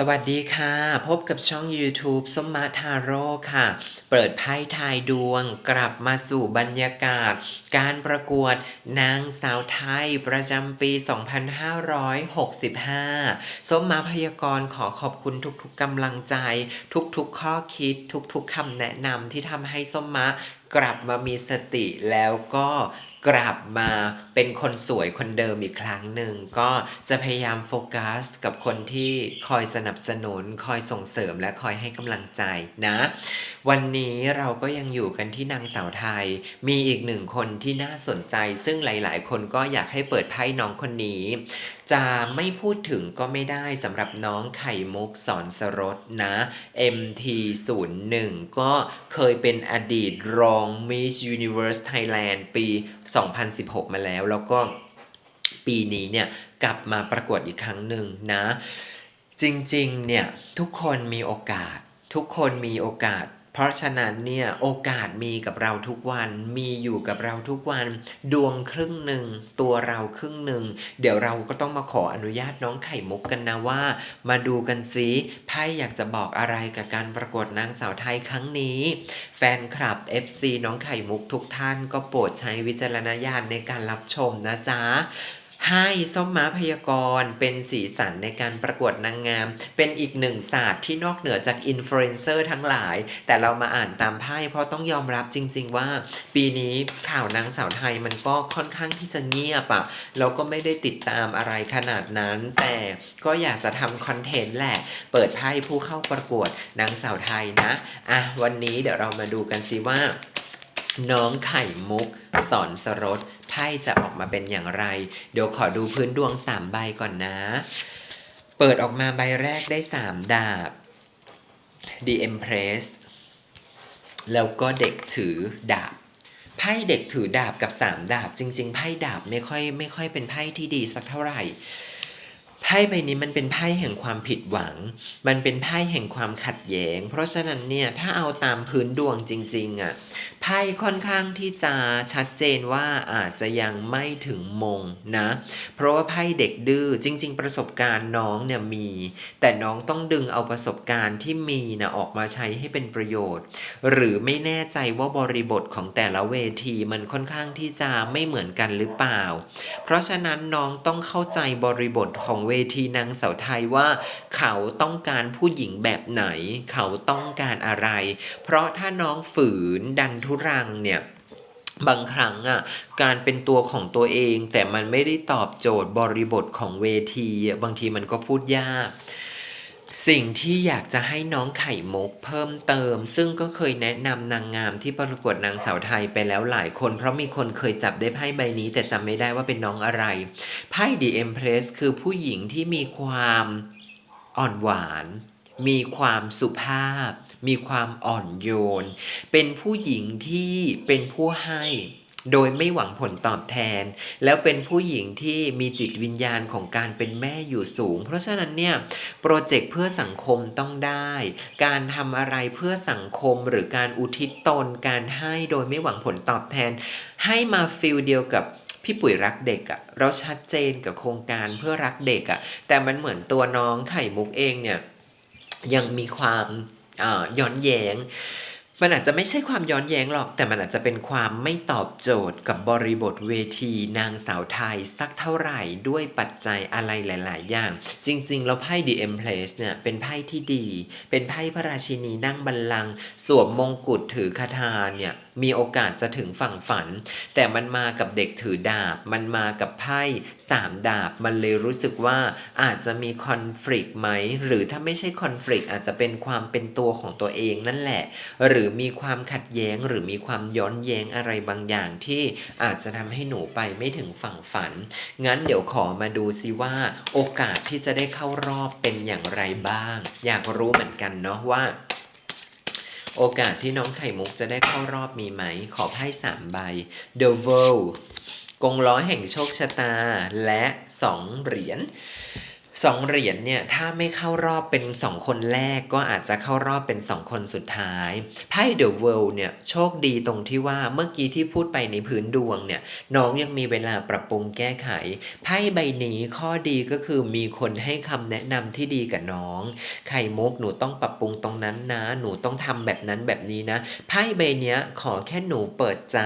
สวัสดีค่ะ พบกับช่อง YouTube สมมาทาโร่ค่ะ เปิดไพ่ทายดวงกลับมาสู่บรรยากาศ การประกวดนางสาวไทยประจำปี 2565 สมมาพยากรณ์ขอขอบคุณทุกๆกำลังใจ ทุกๆข้อคิดทุกๆคำแนะนำที่ทำให้ส้มมะ กลับมามีสติแล้วก็กลับมาเป็นคนสวยคนเดิมอีกครั้งหนึ่ง ก็จะพยายามโฟกัสกับคนที่คอยสนับสนุน คอยส่งเสริมและคอยให้กำลังใจนะ วันนี้เราก็ยังอยู่กันที่นางสาวไทย มีอีกหนึ่งคนที่น่าสนใจ ซึ่งหลาย ๆ คนก็อยากให้เปิดไพ่น้องคนนี้ จะไม่พูดถึงก็ไม่ได้สำหรับน้องไข่มุกสอนสรสนะ MT01 ก็เคยเป็นอดีตรอง Miss Universe Thailand ปี 2016 มาแล้ว แล้วก็ปีนี้เนี่ยกลับมาประกวดอีกครั้งหนึ่งนะ จริงๆเนี่ยทุกคนมีโอกาส ทุกคนมีโอกาส เพราะฉะนั้นเนี่ยโอกาสมีกับเราทุกวัน มีอยู่กับเราทุกวัน ดวงครึ่งหนึ่งตัวเราครึ่งหนึ่งเดี๋ยวเราก็ต้องมาขออนุญาตน้องไข่มุกกันนะว่า มาดูกันซิไพ่อยากจะบอกอะไรกับการประกวดนางสาวไทยครั้งนี้ แฟนคลับ FC น้องไข่มุกทุกท่านก็โปรดใช้วิจารณญาณในการรับชมนะจ๊ะ ให้ส้มม้าพยากรณ์เป็นสีสันในการประกวดนางงาม เป็นอีกหนึ่งศาสตร์ที่นอกเหนือจากอินฟลูเอนเซอร์ทั้งหลาย แต่เรามาอ่านตามไพ่เพราะต้องยอมรับจริง ๆ ว่า ปีนี้ข่าวนางสาวไทยมันก็ค่อนข้างที่จะเงียบอะเราก็ไม่ได้ติดตามอะไรขนาดนั้น แต่ก็อยากจะทำคอนเทนต์แหละ เปิดไพ่ผู้เข้าประกวดนางสาวไทยนะอะวันนี้เดี๋ยวเรามาดูกันสิว่า น้องไข่มุกสอนสรส ไพ่จะออกมาเป็นอย่างไร เดี๋ยวขอดูพื้นดวง3ใบก่อนนะ เปิดออกมาใบแรกได้3ดาบ The Empress แล้วก็เด็กถือดาบไพ่เด็กถือดาบกับ3ดาบ จริง ๆ ไพ่ดาบไม่ค่อยไม่ค่อยเป็นไพ่ที่ดีสักเท่าไหร่ ไพ่ใบนี้มันเป็นไพ่แห่งความผิดหวัง มันเป็นไพ่แห่งความขัดแย้ง เพราะฉะนั้นเนี่ยถ้าเอาตามพื้นดวงจริงๆอะไพ่ค่อนข้างที่จะชัดเจนว่าอาจจะยังไม่ถึงมงนะ เพราะว่าไพ่เด็กดื้อจริง ๆ ประสบการณ์น้องเนี่ยมี แต่น้องต้องดึงเอาประสบการณ์ที่มีนะออกมาใช้ให้เป็นประโยชน์ หรือไม่แน่ใจว่าบริบทของแต่ละเวทีมันค่อนข้างที่จะไม่เหมือนกันหรือเปล่า เพราะฉะนั้นน้องต้องเข้าใจบริบทของเวทีนางสาวไทยว่า เขาต้องการผู้หญิงแบบไหน เขาต้องการอะไร เพราะถ้าน้องฝืนดันทุรังเนี่ยบางครั้งอะการเป็นตัวของตัวเอง แต่มันไม่ได้ตอบโจทย์บริบทของเวที บางทีมันก็พูดยาก สิ่งที่อยากจะให้น้องไข่มุกเพิ่มเติม ซึ่งก็เคยแนะนำนางงามที่ประกวดนางสาวไทยไปแล้วหลายคน เพราะมีคนเคยจับได้ไพ่ใบนี้ แต่จำไม่ได้ว่าเป็นน้องอะไรไพ่ The Empress คือผู้หญิงที่มีความอ่อนหวาน มีความสุภาพ มีความอ่อนโยน เป็นผู้หญิงที่เป็นผู้ให้ โดยไม่หวังผลตอบแทน แล้วเป็นผู้หญิงที่มีจิตวิญญาณของการเป็นแม่อยู่สูง เพราะฉะนั้นเนี่ยโปรเจกต์เพื่อสังคมต้องได้ การทำอะไรเพื่อสังคมหรือการอุทิศตน การให้โดยไม่หวังผลตอบแทน ให้มาฟิลเดียวกับพี่ปุ๋ยรักเด็กอะเราชัดเจนกับโครงการเพื่อรักเด็กอะแต่มันเหมือนตัวน้องไข่มุกเองเนี่ยยังมีความย้อนแย้ง มันอาจจะไม่ใช่ความย้อนแย้งหรอก แต่มันอาจจะเป็นความไม่ตอบโจทย์กับบริบทเวทีนางสาวไทยสักเท่าไหร่ด้วยปัจจัยอะไรหลาย ๆ อย่าง จริง ๆ แล้วไพ่ The Empress เนี่ยเป็นไพ่ที่ดี เป็นไพ่พระราชินีนั่งบัลลังก์สวมมงกุฎถือคาถาเนี่ย มีโอกาสจะถึงฝั่งฝัน แต่มันมากับเด็กถือดาบ มันมากับไพ่สามดาบ มันเลยรู้สึกว่าอาจจะมีคอน FLICT ไหม หรือถ้าไม่ใช่คอน FLICT อาจจะเป็นความเป็นตัวของตัวเองนั่นแหละ หรือมีความขัดแย้งหรือมีความย้อนแย้งอะไรบางอย่างที่อาจจะทำให้หนูไปไม่ถึงฝั่งฝัน งั้นเดี๋ยวขอมาดูซิว่า โอกาสที่จะได้เข้ารอบเป็นอย่างไรบ้าง อยากรู้เหมือนกันเนาะว่า โอกาสที่น้องไข่มุกจะได้เข้ารอบมีไหม ขอไพ่สามใบ The World กงล้อแห่งโชคชะตาและ 2 เหรียญ สองเหรียญเนี่ยถ้าไม่เข้ารอบเป็นสองคนแรกก็อาจจะเข้ารอบเป็นสองคนสุดท้ายไพ่เดอะเวิลด์เนี่ยโชคดีตรงที่ว่าเมื่อกี้ที่พูดไปในพื้นดวงเนี่ยน้องยังมีเวลาปรับปรุงแก้ไขไพ่ใบนี้ข้อดีก็คือมีคนให้คำแนะนำที่ดีกับน้องไข่มุกหนูต้องปรับปรุงตรงนั้นนะ หนูต้องทำแบบนั้นแบบนี้นะไพ่ใบเนี้ยขอแค่หนูเปิดใจ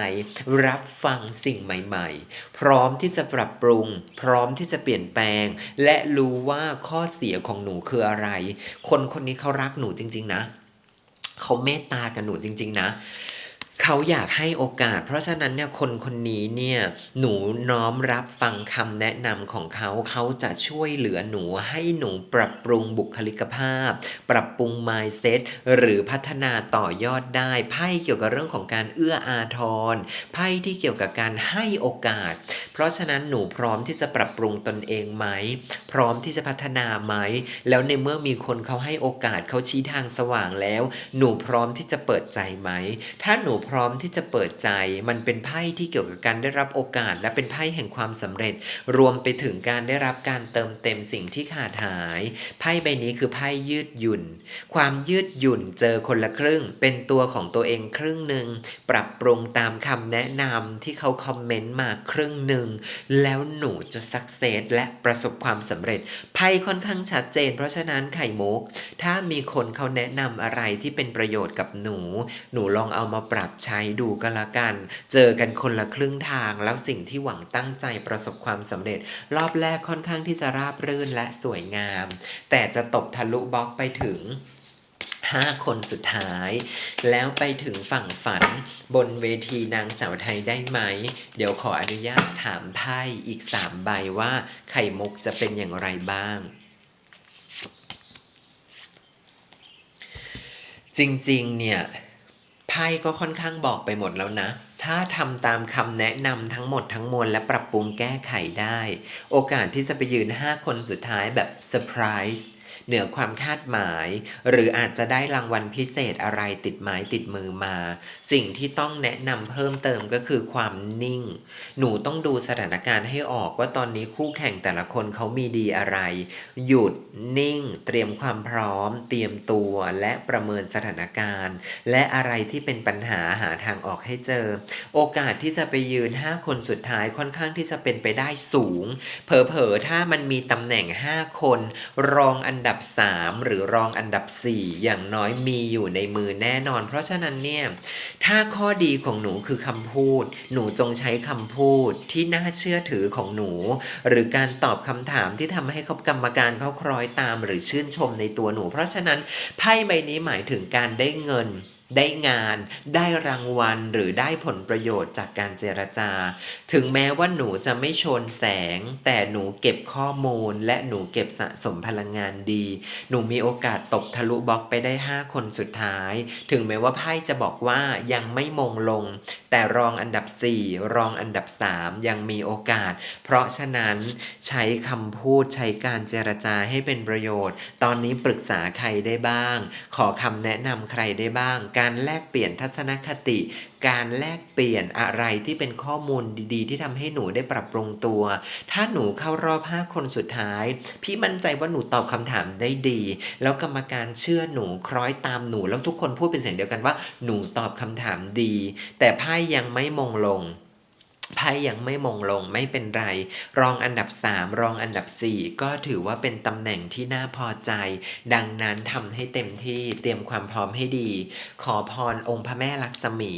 รับฟังสิ่งใหม่ ๆ พร้อมที่จะปรับปรุง พร้อมที่จะเปลี่ยนแปลง และรู้ว่าข้อเสียของหนูคืออะไร คนคนนี้เขารักหนูจริง ๆ นะ เขาเมตตากับหนูจริง ๆ นะเขาอยากให้โอกาส เพราะฉะนั้นเนี่ยคนคนนี้เนี่ยหนูน้อมรับฟังคำแนะนำของเขาเขาจะช่วยเหลือหนูให้หนูปรับปรุงบุคลิกภาพ ปรับปรุง mindset หรือพัฒนาต่อยอดได้ไพ่เกี่ยวกับเรื่องของการเอื้ออาทรไพ่ที่เกี่ยวกับการให้โอกาส เพราะฉะนั้นหนูพร้อมที่จะปรับปรุงตนเองไหม พร้อมที่จะพัฒนาไหมแล้วในเมื่อมีคนเขาให้โอกาสเขาชี้ทางสว่างแล้ว หนูพร้อมที่จะเปิดใจไหม ถ้าหนูพร้อมที่จะเปิดใจ มันเป็นไพ่ที่เกี่ยวกับการได้รับโอกาส และเป็นไพ่แห่งความสำเร็จ รวมไปถึงการได้รับการเติมเต็มสิ่งที่ขาดหาย ไพ่ใบนี้คือไพ่ยืดหยุ่น ความยืดหยุ่นเจอคนละครึ่ง เป็นตัวของตัวเองครึ่งหนึ่งปรับปรุงตามคำแนะนำที่เขาคอมเมนต์มาครึ่งหนึ่งแล้วหนูจะสักเซสและประสบความสำเร็จไพ่ค่อนข้างชัดเจน เพราะฉะนั้นไข่มุก ถ้ามีคนเขาแนะนำอะไรที่เป็นประโยชน์กับหนู หนูลองเอามาปรับใช้ดูก็แล้วกัน เจอกันคนละครึ่งทาง แล้วสิ่งที่หวังตั้งใจประสบความสำเร็จ รอบแรกค่อนข้างที่จะราบรื่นและสวยงาม แต่จะตกทะลุบล็อกไปถึง 5 คนสุดท้าย แล้วไปถึงฝั่งฝันบนเวทีนางสาวไทยได้ไหม เดี๋ยวขออนุญาตถามไพ่อีก 3 ใบว่าไข่มุกจะเป็นอย่างไรบ้างจริงๆ เนี่ยไพ่ก็ค่อนข้างบอกไปหมดแล้วนะ ถ้าทำตามคำแนะนำทั้งหมดทั้งมวลและปรับปรุงแก้ไขได้ โอกาสที่จะไปยืน 5 คนสุดท้ายแบบเซอร์ไพรส์ เหนือความคาดหมาย หรืออาจจะได้รางวัลพิเศษอะไรติดไม้ติดมือมา สิ่งที่ต้องแนะนำเพิ่มเติมก็คือความนิ่ง หนูต้องดูสถานการณ์ให้ออกว่าตอนนี้คู่แข่งแต่ละคนเขามีดีอะไร หยุดนิ่ง เตรียมความพร้อม เตรียมตัวและประเมินสถานการณ์ และอะไรที่เป็นปัญหาหาทางออกให้เจอ โอกาสที่จะไปยืน 5 คนสุดท้ายค่อนข้างที่จะเป็นไปได้สูง เผลอๆถ้ามันมีตำแหน่ง 5 คน รองอันดับับ 3 หรือรองอันดับ 4 อย่างน้อยมีอยู่ในมือแน่นอน เพราะฉะนั้นเนี่ยถ้าข้อดีของหนูคือคำพูด หนูจงใช้คำพูดที่น่าเชื่อถือของหนู หรือการตอบคำถามที่ทำให้เขากรรมการเขาคล้อยตาม หรือชื่นชมในตัวหนู เพราะฉะนั้นไพ่ใบนี้หมายถึงการได้เงิน ได้งาน ได้รางวัลหรือได้ผลประโยชน์จากการเจรจา ถึงแม้ว่าหนูจะไม่โชนแสง แต่หนูเก็บข้อมูล และหนูเก็บสะสมพลังงานดี หนูมีโอกาสตกทะลุบล็อกไปได้ 5 คนสุดท้าย ถึงแม้ว่าไพ่จะบอกว่ายังไม่มงลง แต่รองอันดับ 4 รองอันดับ 3 ยังมีโอกาส เพราะฉะนั้นใช้คำพูดใช้การเจรจาให้เป็นประโยชน์ ตอนนี้ปรึกษาใครได้บ้าง ขอคำแนะนำใครได้บ้างการการแลกเปลี่ยนทัศนคติ การแลกเปลี่ยนอะไรที่เป็นข้อมูลดีๆ ที่ทำให้หนูได้ปรับปรุงตัว ถ้าหนูเข้ารอบ 5 คนสุดท้าย พี่มั่นใจว่าหนูตอบคำถามได้ดี แล้วกรรมการเชื่อหนูคล้อยตามหนูแล้วทุกคนพูดเป็นเสียงเดียวกันว่า หนูตอบคำถามดี แต่ไพ่ยังไม่มงลง ไพ่ยังไม่มงลงไม่เป็นไร รองอันดับ 3 รองอันดับ 4 ก็ถือว่าเป็นตำแหน่งที่น่าพอใจ ดังนั้นทำให้เต็มที่เตรียมความพร้อมให้ดี ขอพรองค์พระแม่ลักษมี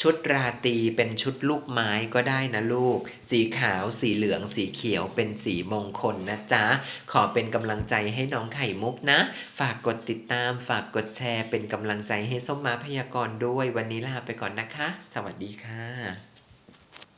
ชุดราตรีเป็นชุดลูกไม้ก็ได้นะลูก สีขาวสีเหลืองสีเขียวเป็นสีมงคลนะจ๊ะ ขอเป็นกำลังใจให้น้องไข่มุกนะ ฝากกดติดตาม ฝากกดแชร์ เป็นกำลังใจให้ส้มมาพยากรณ์ด้วย วันนี้ลาไปก่อนนะคะ สวัสดีค่ะ